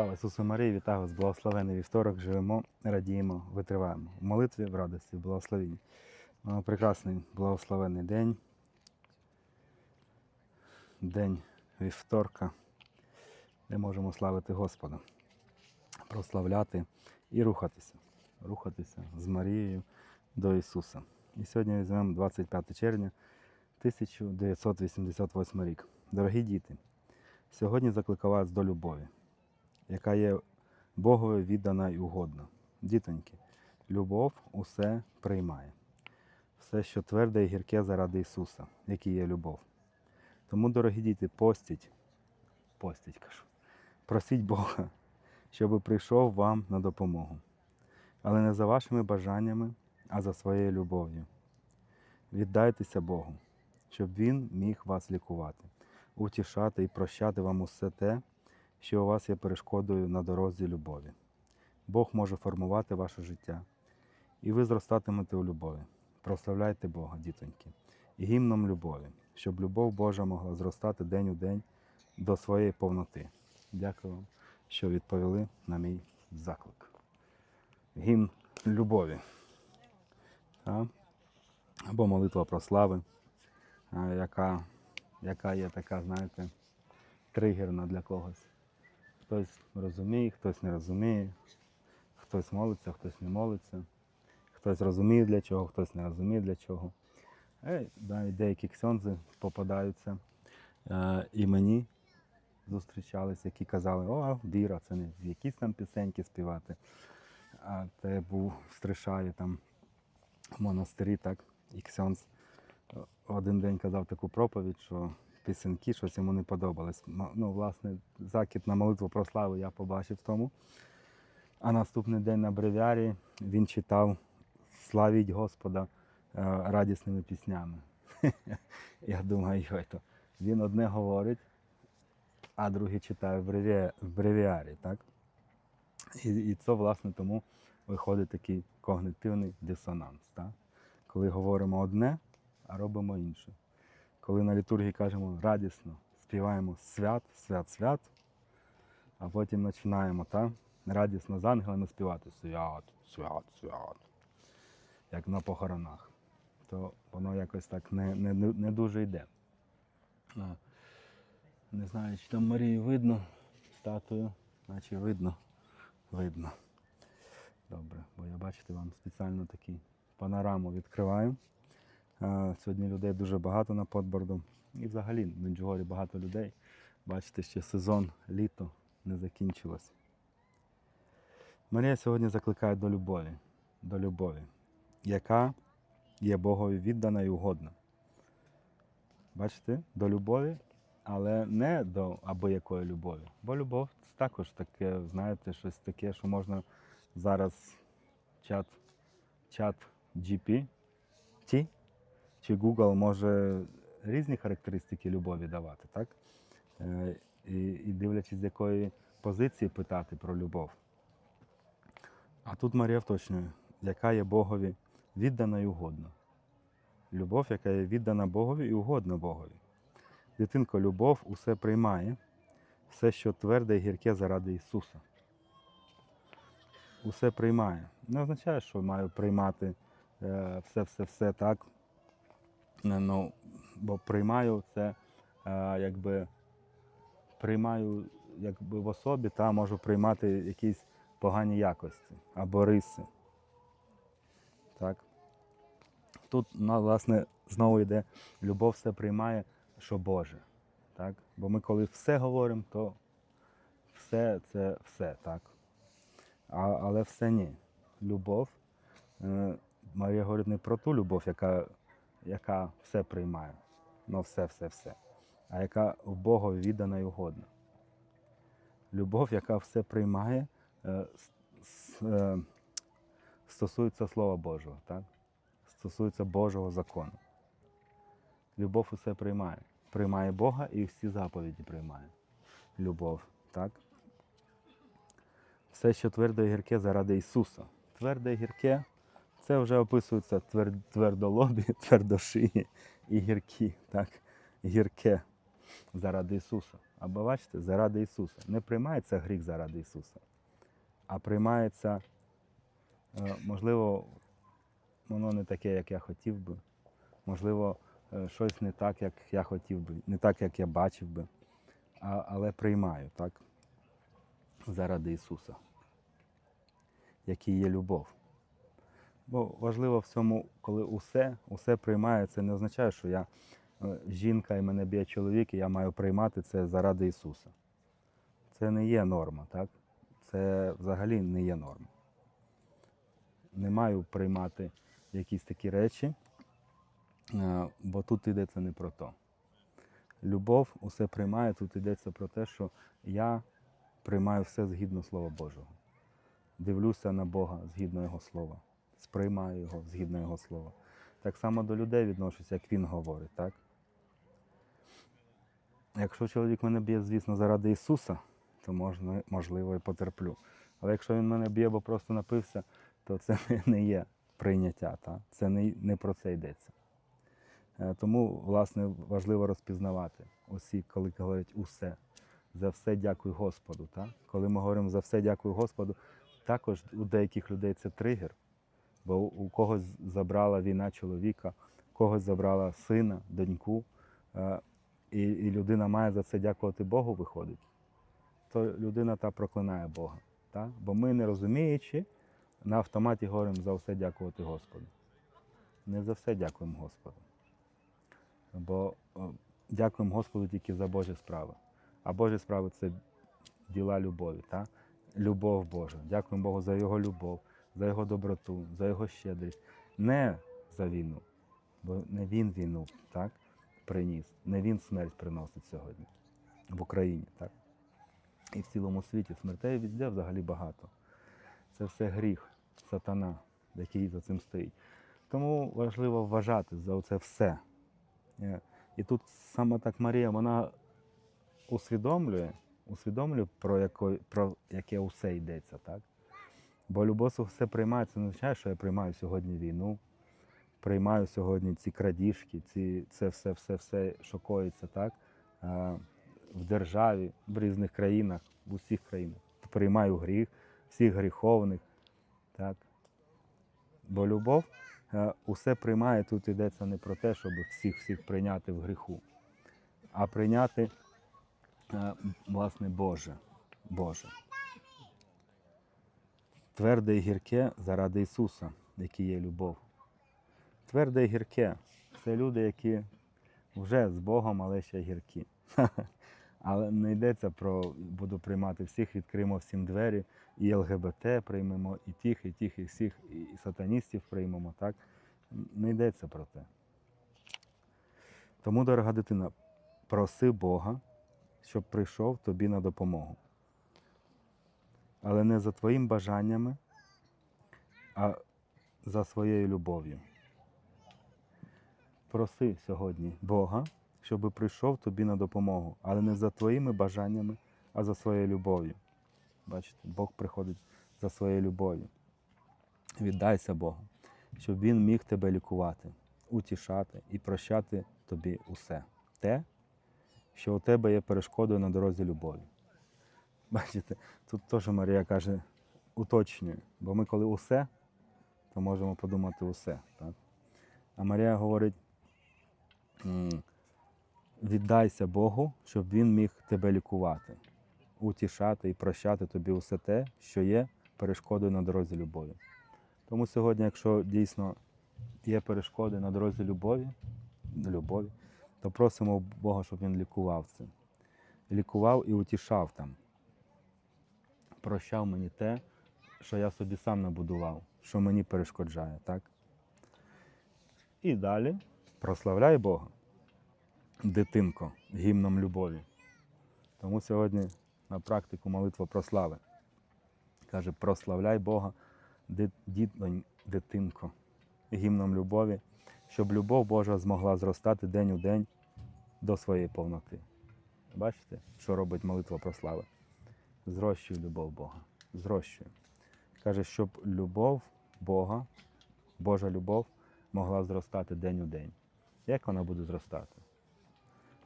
Слава Ісусу Марії, вітаю вас, благословений вівторок, живемо, радіємо, витриваємо. В молитві, в радості, в благословенні. О, Прекрасний благословений день. День вівторка, де можемо славити Господа, прославляти і рухатися. Рухатися з Марією до Ісуса. І сьогодні візьмемо 25 червня 1988 рік. Дорогі діти, сьогодні закликаю вас до любові яка є Богові віддана і угодна. Дітоньки, любов усе приймає. Все, що тверде і гірке заради Ісуса, який є любов. Тому, дорогі діти, постіть, постіть, кажу, просіть Бога, щоб прийшов вам на допомогу. Але не за вашими бажаннями, а за своєю любов'ю. Віддайтеся Богу, щоб Він міг вас лікувати, утішати і прощати вам усе те, що у вас є перешкодою на дорозі любові. Бог може формувати ваше життя, і ви зростатимете у любові. Прославляйте Бога, дітоньки, і гімном любові, щоб любов Божа могла зростати день у день до своєї повноти. Дякую вам, що відповіли на мій заклик. Гімн любові. Та? Або молитва про слави, яка, яка є така, знаєте, тригерна для когось. Хтось розуміє, хтось не розуміє, хтось молиться, хтось не молиться, хтось розуміє для чого, хтось не розуміє для чого. Е, деякі ксьонзи попадаються е, і мені зустрічались, які казали, о, віра, це не якісь там пісеньки співати. А це був стришає там в монастирі, так, і ксьонз один день казав таку проповідь, що пісеньки, щось йому не подобалось. Ну, власне, закид на молитву про славу я побачив в тому. А наступний день на бревіарі він читав Славіть Господа е, радісними піснями. Я думаю, йой, то він одне говорить, а другий читає в бревіарі. Так? І, і це, власне, тому виходить такий когнитивний дисонанс. Так? Коли говоримо одне, а робимо інше коли на літургії кажемо радісно, співаємо свят, свят, свят, а потім починаємо та, радісно з ангелами співати свят, свят, свят, як на похоронах, то воно якось так не, не, не дуже йде. Не знаю, чи там Марію видно статую, наче видно, видно. Добре, бо я бачите, вам спеціально таку панораму відкриваю. А, Сьогодні людей дуже багато на подборду. І взагалі в Меджугорі багато людей. Бачите, ще сезон літо не закінчилось. Марія сьогодні закликає до любові, до любові, яка є Богові віддана і угодна. Бачите, до любові, але не до або-якої любові. Бо любов це також таке, знаєте, щось таке, що можна зараз чат, чат GP, чи Google може різні характеристики любові давати, так? Е, І, і дивлячись, з якої позиції питати про любов. А тут Марія вточнює, яка є Богові віддана і угодна. Любов, яка є віддана Богові і угодна Богові. Дитинко, любов усе приймає, все, що тверде і гірке заради Ісуса. Усе приймає. Не означає, що маю приймати все-все-все так. Ну, бо приймаю це, е, якби приймаю якби в особі, та можу приймати якісь погані якості або риси. Так. Тут, ну, власне, знову йде любов все приймає, що Боже. Так? Бо ми коли все говоримо, то все це все, так. А, але все ні. Любов. Е, Марія говорить не про ту любов, яка яка все приймає, ну все, все, все, а яка в Бога віддана і угодна. Любов, яка все приймає, е, е, стосується Слова Божого, так? стосується Божого закону. Любов усе приймає. Приймає Бога і всі заповіді приймає. Любов, так? Все, що твердо і гірке заради Ісуса. Тверде і гірке це вже описується твер- твердолобі, твердошиї і гіркі, так? Гірке заради Ісуса. Або бачите, заради Ісуса. Не приймається гріх заради Ісуса, а приймається, е, можливо, воно не таке, як я хотів би. Можливо, е, щось не так, як я хотів би, не так, як я бачив би. Але приймаю, так? Заради Ісуса, який є любов. Бо важливо в цьому, коли усе, усе приймаю, це не означає, що я е, жінка і мене б'є чоловік, і я маю приймати це заради Ісуса. Це не є норма, так? Це взагалі не є норма. Не маю приймати якісь такі речі, е, бо тут йдеться не про то. Любов усе приймає, тут йдеться про те, що я приймаю все згідно Слова Божого. Дивлюся на Бога згідно Його слова, сприймаю Його згідно Його слова. Так само до людей відношуся, як Він говорить, так? Якщо чоловік мене б'є, звісно, заради Ісуса, то можна, можливо і потерплю. Але якщо він мене б'є, бо просто напився, то це не- є прийняття. Та? Це не, не про це йдеться. Е, Тому, власне, важливо розпізнавати усі, коли говорять усе. За все дякую Господу. Так? Коли ми говоримо за все дякую Господу, також у деяких людей це тригер. Бо у- когось забрала війна чоловіка, у когось забрала сина, доньку, е, і, і людина має за це дякувати Богу, виходить, то людина та проклинає Бога. Так? Бо ми, не розуміючи, на автоматі говоримо за все дякувати Господу. Не за все дякуємо Господу. Бо дякуємо Господу тільки за Божі справи. А Божі справи це діла любові. Так? Любов Божа. Дякуємо Богу за Його любов, за Його доброту, за Його щедрість. Не за війну. Бо не Він війну так, приніс, не Він смерть приносить сьогодні в Україні. Так? І в цілому світі смертей везде взагалі багато. Це все гріх, сатана, який за цим стоїть. Тому важливо вважати за це все. Е, І тут саме так Марія, вона усвідомлює, усвідомлює, про, яко, про яке усе йдеться. Так? Бо любов все приймає, це не означає, що я приймаю сьогодні війну, приймаю сьогодні ці крадіжки, ці, це все, все, все, що коїться, так? В державі, в різних країнах, в усіх країнах. Приймаю гріх, всіх гріховних. Так? Бо любов е, усе приймає, тут йдеться не про те, щоб всіх всіх прийняти в гріху, а прийняти, е, власне, Боже. Боже. Тверде і гірке заради Ісуса, який є любов. Тверде і гірке це люди, які вже з Богом, але ще гіркі. Але не йдеться про буду приймати всіх, відкриємо всім двері, і ЛГБТ приймемо, і тих, і тих, і всіх, і сатаністів приймемо. так? Не йдеться про те. Тому, дорога дитина, проси Бога, щоб прийшов тобі на допомогу. Але не за твоїм бажаннями, а за своєю любов'ю. Проси сьогодні Бога, щоб прийшов тобі на допомогу, але не за твоїми бажаннями, а за своєю любов'ю. Бачите, Бог приходить за своєю любов'ю. Віддайся Богу, щоб Він міг тебе лікувати, утішати і прощати тобі усе. Те, що у тебе є перешкодою на дорозі любові. Бачите, тут теж Марія каже, уточнює, бо ми коли усе, то можемо подумати усе. Так? А Марія говорить, віддайся Богу, щоб Він міг тебе лікувати, утішати і прощати тобі усе те, що є перешкодою на дорозі любові. Тому сьогодні, якщо дійсно є перешкоди на дорозі любові, любові, то просимо Бога, щоб Він лікував це. Лікував і утішав там. Прощав мені те, що я собі сам набудував, що мені перешкоджає, так? І далі прославляй Бога, дитинко, гімном любові. Тому сьогодні на практику молитва про слави. Каже, прославляй Бога, дитинко, гімном любові, щоб любов Божа змогла зростати день у день до своєї повноти. Бачите, що робить молитва про Зрощує любов Бога. Зрощує. Каже, щоб любов Бога, Божа любов, могла зростати день у день. Як вона буде зростати?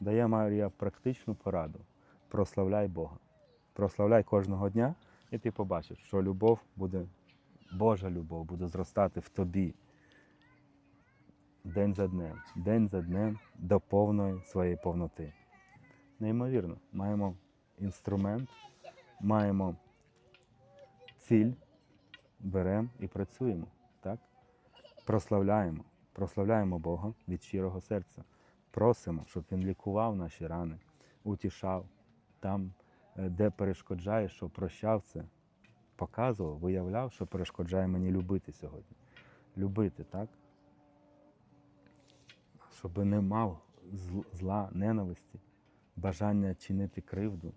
Дає Марія практичну пораду. прославляй Бога. Прославляй кожного дня, і ти побачиш, що любов буде, Божа любов буде зростати в тобі день за днем, день за днем до повної своєї повноти. Неймовірно, маємо інструмент, маємо ціль, беремо і працюємо. Так? Прославляємо, прославляємо Бога від щирого серця. Просимо, щоб Він лікував наші рани, утішав там, е, де перешкоджає, що прощав це, показував, виявляв, що перешкоджає мені любити сьогодні. Любити, так? Щоб не мав зла, ненависті, бажання чинити кривду,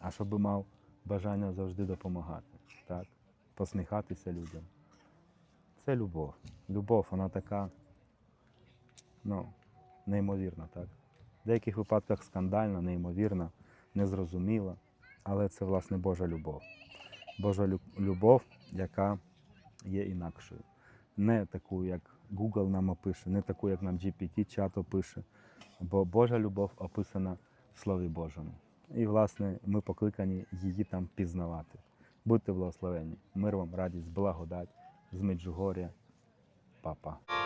а щоб мав бажання завжди допомагати, так? посміхатися людям. Це любов. Любов, вона така, ну, неймовірна, так? В деяких випадках скандальна, неймовірна, незрозуміла, але це, власне, Божа любов. Божа любов, яка є інакшою. Не таку, як Google нам опише, не таку, як нам GPT-чат опише, бо Божа любов описана в Слові Божому. І, власне, ми покликані її там пізнавати. Будьте благословені. Мир вам, радість, благодать з Меджугоря. Па-па.